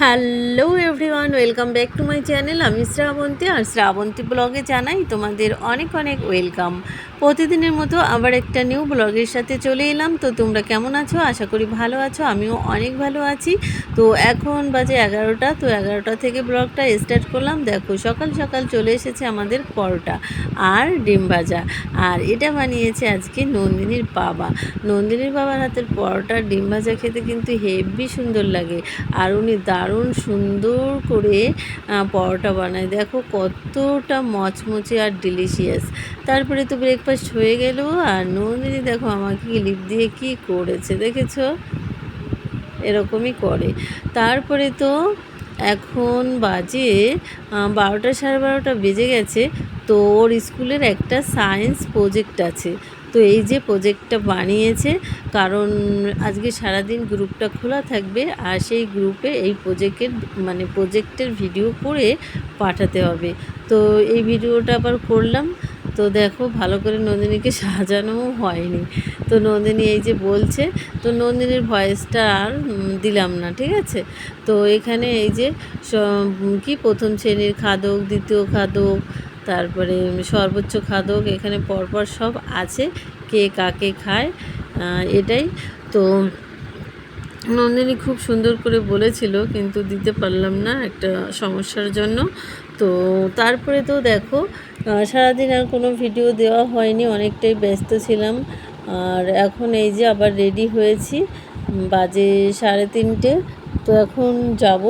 Hello everyone welcome back to my channel আমি শ্রাবন্তী আর শ্রাবন্তী ব্লগে জানাই তোমাদের অনেক অনেক ওয়েলকাম প্রতিদিনের মতো আবার একটা নিউ ব্লগের সাথে চলে এলাম। তো তোমরা কেমন আছো? আশা করি ভালো আছো। আমিও অনেক ভালো আছি। তো এখন বাজে এগারোটা। তো এগারোটা থেকে ব্লগটা স্টার্ট করলাম। দেখো সকাল সকাল চলে এসেছে আমাদের পরোটা আর ডিম ভাজা। আর এটা বানিয়েছে আজকে নন্দিনীর বাবা। নন্দিনীর বাবার হাতের পরোটা ডিম ভাজা খেতে কিন্তু হেভি সুন্দর লাগে। আর উনি দারুণ সুন্দর করে পরোটা বানায়। দেখো কতটা মচমচে আর ডিলিশিয়াস তারপরে তো ব্রেকফাস্ট হয়ে গেল, আর নন্দিনী দেখো আমাকে লিপ দিয়ে কি করেছে, দেখেছ? এরকমই করে। তারপরে তো এখন বাজে বারোটা সাড়ে বারোটা বেজে গেছে। তো ওর স্কুলের একটা সায়েন্স প্রজেক্ট আছে। তো এই যে প্রজেক্টটা বানিয়েছে, কারণ আজকে সারাদিন গ্রুপটা খোলা থাকবে আর সেই গ্রুপে এই প্রজেক্টের মানে প্রজেক্টের ভিডিও করে পাঠাতে হবে। তো এই ভিডিওটা আবার করলাম। তো দেখো, ভালো করে নন্দিনীকে সাজানোও হয়নি। তো নন্দিনী এই যে বলছে, তো নন্দিনীর ভয়েসটা আর দিলাম না, ঠিক আছে? তো এখানে এই যে কি প্রথম শ্রেণির খাদক, দ্বিতীয় খাদক তারপরে সর্বোচ্চ খাদক এখানে পরপর সব আছে, কে কাকে খায় এটাই। তো নন্দিনী খুব সুন্দর করে বলেছিল, কিন্তু দিতে পারলাম না একটা সমস্যার জন্য। তো তারপরে তো দেখো সারাদিন আর কোনো ভিডিও দেওয়া হয়নি, অনেকটাই ব্যস্ত ছিলাম। আর এখন এই যে আবার রেডি হয়েছি বাজে সাড়ে তিনটে। তো এখন যাব,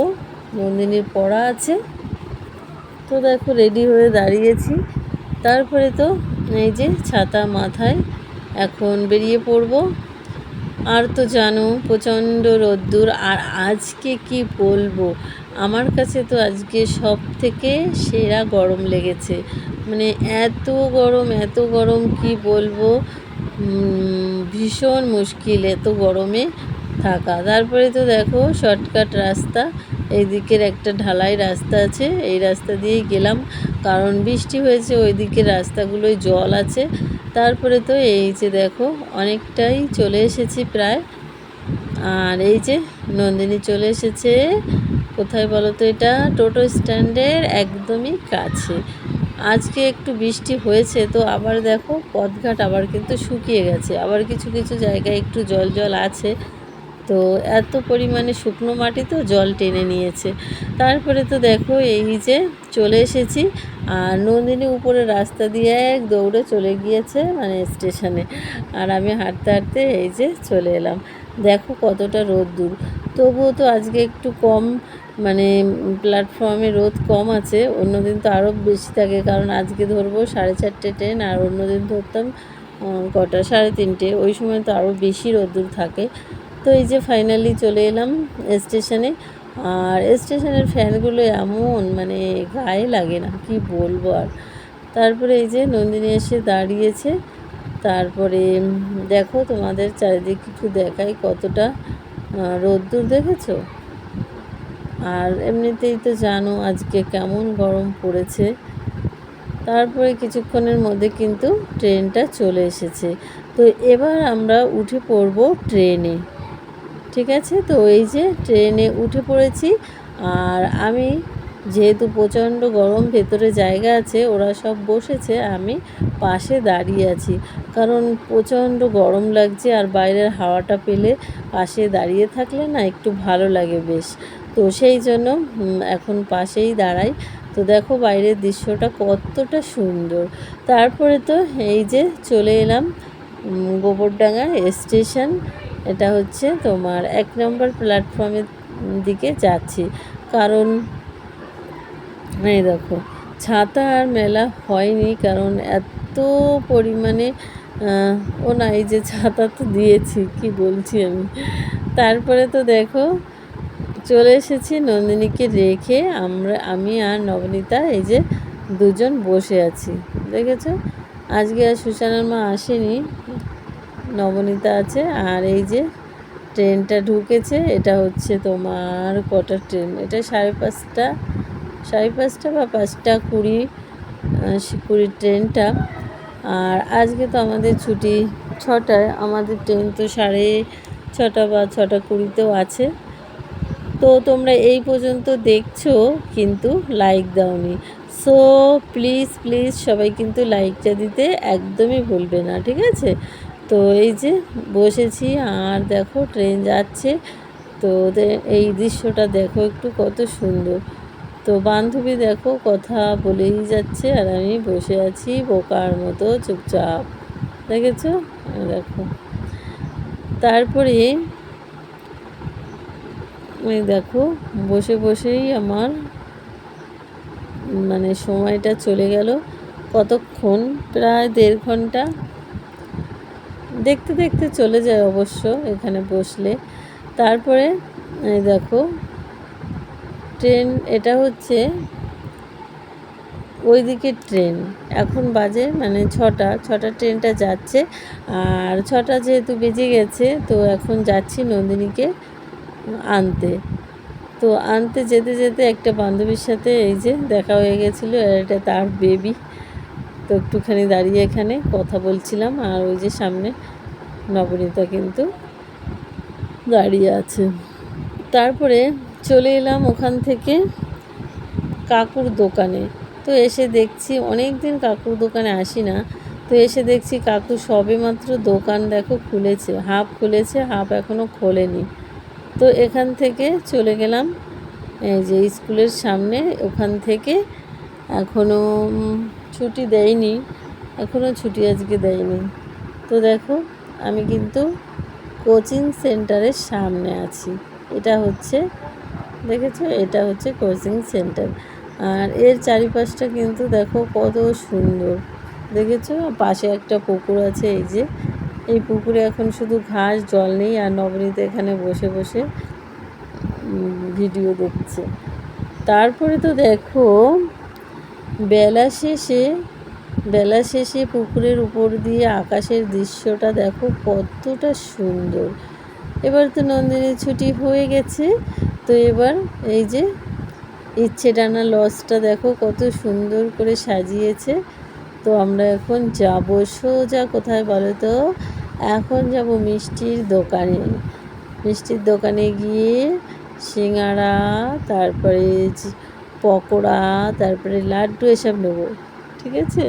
নন্দিনীর পড়া আছে। তো দেখো রেডি হয়ে দাঁড়িয়েছি। তারপরে তো এই যে ছাতা মাথায় এখন বেরিয়ে পড়ব। আর তো জানো, প্রচণ্ড রোদ্দুর, আর আজকে কি বলব? আমার কাছে তো আজকে সব থেকে সেরা গরম লেগেছে। মানে এত গরম এত গরম, কি বলব? ভীষণ মুশকিল এত গরমে থাকা। তারপরে তো দেখো শর্টকাট রাস্তা। এই দিকের একটা ঢালাই রাস্তা আছে, এই রাস্তা দিয়েই গেলাম। কারণ বৃষ্টি হয়েছে ওই দিকের রাস্তাগুলোয় জল আছে। তারপরে তো এই যে দেখো, অনেকটাই চলে এসেছি প্রায়। আর এই যে নন্দিনী চলে এসেছে, কোথায় বলো তো এটা? টোটো স্ট্যান্ডের একদমই কাছে। আজকে একটু বৃষ্টি হয়েছে, তো আবার দেখো, পথঘাট আবার কিন্তু শুকিয়ে গেছে। আবার কিছু কিছু জায়গায় একটু জল জল আছে। তো এত পরিমাণে শুকনো মাটি তো জল টেনে নিয়েছে। তারপরে তো দেখো এই যে চলে এসেছি, আর নন্দিনী উপরে রাস্তা দিয়ে এক দৌড়ে চলে গিয়েছে মানে স্টেশনে। আর আমি হাঁটতে হাঁটতে এই যে চলে এলাম। দেখো কতটা রোদ দূর তবুও তো আজকে একটু কম মানে প্ল্যাটফর্মে রোদ কম আছে, অন্যদিন তো আরও বেশি থাকে, কারণ আজকে ধরবো সাড়ে চারটে ট্রেন আর অন্যদিন ধরতাম কটা, সাড়ে তিনটে। ওই সময় তো আরও বেশি রোদ্দুর থাকে। তো এই যে ফাইনালি চলে এলাম স্টেশনে আর স্টেশনের ফ্যানগুলো এমন মানে গায়ে লাগে না, কি বলব আর। তারপরে এই যে নন্দিনী এসে দাঁড়িয়েছে। তারপরে দেখো তোমাদের চারিদিক একটু দেখাই কতটা রোদ্দুর দেখেছ? আর এমনিতেই তো জানো আজকে কেমন গরম পড়েছে। তারপরে কিছুক্ষণের মধ্যে কিন্তু ট্রেনটা চলে এসেছে। তো এবার আমরা উঠে পড়ব ট্রেনে। ঠিক আছে? তো এই যে ট্রেনে উঠে পড়েছি। আর আমি যেহেতু প্রচণ্ড গরম, ভেতরে জায়গা আছে, ওরা সব বসেছে, আমি পাশে দাঁড়িয়ে আছি। কারণ প্রচণ্ড গরম লাগছে আর বাইরের হাওয়াটা পেলে পাশে দাঁড়িয়ে থাকলে না একটু ভালো লাগে বেশ। তো সেই জন্য এখন পাশেই দাঁড়াই। তো দেখো বাইরের দৃশ্যটা কতটা সুন্দর। তারপরে তো এই যে চলে এলাম গোবরডাঙ্গা স্টেশন। এটা হচ্ছে তোমার এক নম্বর প্ল্যাটফর্মের দিকে যাচ্ছি। কারণ এই দেখো, ছাতা আর মেলা হয়নি কারণ এত পরিমাণে ও না, এই যে ছাতা তো দিয়েছি, কি বলছি আমি? তারপরে তো দেখো, চলে এসেছি নন্দিনীকে রেখে আমরা, আমি আর নবনীতা এই যে দুজন বসে আছি। দেখেছ? আজকে আর সুশানার মা আসেনি। নবনীতা আছে, আর এই যে ট্রেনটা ঢুকেছে, এটা হচ্ছে তোমার কটা ট্রেন? এটা সাড়ে পাঁচটা সাড়ে পাঁচটা বা পাঁচটা কুড়ি কুড়ির ট্রেনটা। আর আজকে তো আমাদের ছুটি ছটায়, আমাদের ট্রেন তো সাড়ে ছটা বা ছটা কুড়িতেও আছে। তো তোমরা এই পর্যন্ত দেখছ, কিন্তু লাইক দাওনি। সো প্লিজ প্লিজ সবাই কিন্তু লাইকটা দিতে একদমই ভুলবে না, ঠিক আছে? তো এই যে বসেছি, আর দেখো ট্রেন যাচ্ছে। তো ওদের এই দৃশ্যটা দেখো একটু কত সুন্দর। তো বান্ধবী দেখো কথা বলেই যাচ্ছে, আর আমি বসে আছি বোকার মতো চুপচাপ। দেখেছ? দেখো। তারপরে দেখো, বসে বসেই আমার মানে সময়টা চলে গেল। কতক্ষণ? প্রায় দেড় ঘণ্টা। দেখতে দেখতে চলে যায় অবশ্য এখানে বসলে। তারপরে দেখো, ট্রেন, এটা হচ্ছে ওইদিকে ট্রেন। এখন বাজে মানে ছটা ছটা ট্রেনটা যাচ্ছে। আর ছটা যেহেতু বেজে গেছে, তো এখন যাচ্ছি নন্দিনীকে আনতে। তো আনতে যেতে যেতে একটা বান্ধবীর সাথে এই যে দেখা হয়ে গেছিল এটা তার বেবি তো একটুখানি দাঁড়িয়ে এখানে কথা বলছিলাম, আর ওই যে সামনে নবনীতা কিন্তু দাঁড়িয়ে আছে। তারপরে চলে এলাম ওখান থেকে কাকুর দোকানে। তো এসে দেখছি অনেক দিন কাকুর দোকানে আসি না, তো এসে দেখছি কাকু সবে মাত্র দোকান দেখো খুলেছে, হাফ খুলেছে, হাফ এখনও খোলেনি। তো এখান থেকে চলে গেলাম, এই যে স্কুলের সামনে, ওখান থেকে এখনও ছুটি দেয়নি এখনও ছুটি আজকে দেয়নি। তো দেখো, আমি কিন্তু কোচিং সেন্টারের সামনে আছি। এটা হচ্ছে, দেখেছ? এটা হচ্ছে কোচিং সেন্টার। আর এর চারিপাশটা কিন্তু দেখো কত সুন্দর। দেখেছ? পাশে একটা পুকুর আছে, এই যে। এই পুকুরে এখন শুধু ঘাস, জল নেই, আর নবনীত এখানে বসে বসে ভিডিও দেখছে। তারপরে তো দেখো বেলা শেষে বেলা শেষে পুকুরের উপর দিয়ে আকাশের দৃশ্যটা দেখো কতটা সুন্দর। এবার তো নন্দিনীর ছুটি হয়ে গেছে, তো এবার এই যে ইচ্ছে ডানা লজটা দেখো কত সুন্দর করে সাজিয়েছে। তো আমরা এখন যাব সোজা কোথায় বলো তো? এখন যাব মিষ্টির দোকানে। মিষ্টির দোকানে গিয়ে সিঙ্গাড়া তারপরে পকোড়া, তারপরে লাড্ডু এসব নেব, ঠিক আছে?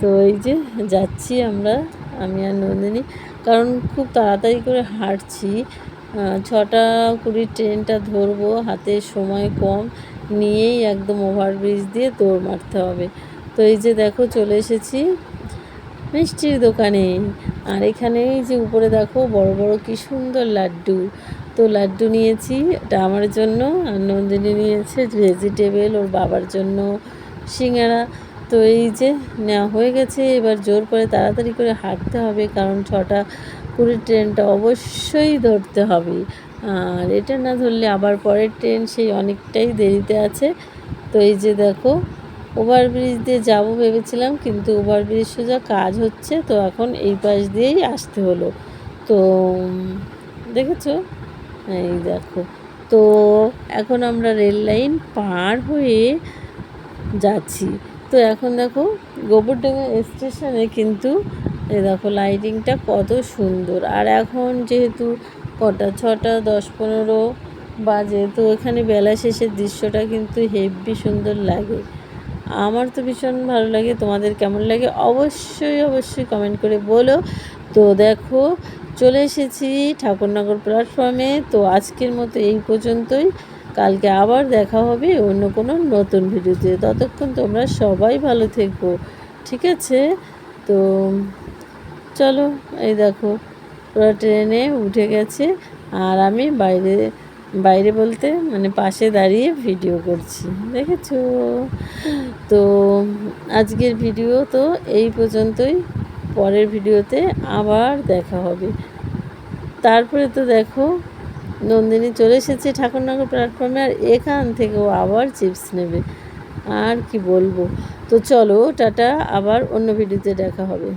তো এই যে যাচ্ছি আমরা, আমি আর নন্দিনী, কারণ খুব তাড়াতাড়ি করে হাঁটছি। ছটা কুড়ি ট্রেনটা ধরবো, হাতে সময় কম, নিয়েই একদম ওভারব্রিজ দিয়ে দৌড় মারতে হবে। তো এই যে দেখো, চলে এসেছি মিষ্টির দোকানে। আর এখানে এই যে উপরে দেখো, বড় বড় কি সুন্দর লাড্ডু। তো লাড্ডু নিয়েছি এটা আমার জন্য, আর নন্দিনী নিয়েছে ভেজিটেবল ওর বাবার জন্য সিঙ্গারা। তো এই যে, নেওয়া হয়ে গেছে, এবার জোর করে তাড়াতাড়ি করে হাঁটতে হবে, কারণ ছটা কুড়ি ট্রেনটা অবশ্যই ধরতে হবে। আর এটা না ধরলে আবার পরের ট্রেন, সেই অনেকটাই দেরিতে আছে। তো এই যে দেখো ওভারব্রিজ দিয়ে যাব ভেবেছিলাম, কিন্তু ওভারব্রিজ সোজা কাজ হচ্ছে, তো এখন এই পাশ দিয়েই আসতে হলো। তো দেখেছ? এই দেখো। তো এখন আমরা রেল লাইন পার হয়ে যাচ্ছি। তো এখন দেখো, গোবরডাঙ্গা স্টেশনে কিন্তু এই দেখো লাইটিংটা কত সুন্দর। আর এখন যেহেতু কটা, ছটা, দশ, পনেরো বাজে, তো এখানে বেলা শেষের দৃশ্যটা কিন্তু হেভি সুন্দর লাগে। আমার তো ভীষণ ভালো লাগে। তোমাদের কেমন লাগে? অবশ্যই অবশ্যই কমেন্ট করে বলো। তো দেখো চলে এসেছি ঠাকুরনগর প্ল্যাটফর্মে তো আজকের মতো এই পর্যন্তই। কালকে আবার দেখা হবে অন্য কোনো নতুন ভিডিওতে। ততক্ষণ তোমরা সবাই ভালো থেকো, ঠিক আছে? তো চলো, এই দেখো, ওরা ট্রেনে উঠে গেছে। আর আমি বাইরে বাইরে বলতে মানে পাশে দাঁড়িয়ে ভিডিও করছি, দেখেছ? তো আজকের ভিডিও তো এই পর্যন্তই। পরের ভিডিওতে আবার দেখা হবে। তারপরে তো দেখো, নন্দিনী চলে এসেছে ঠাকুরনগর প্ল্যাটফর্মে আর এখান থেকেও আবার চিপস নেবে। আর কি বলব? তো চলো, টাটা, আবার অন্য ভিডিওতে দেখা হবে।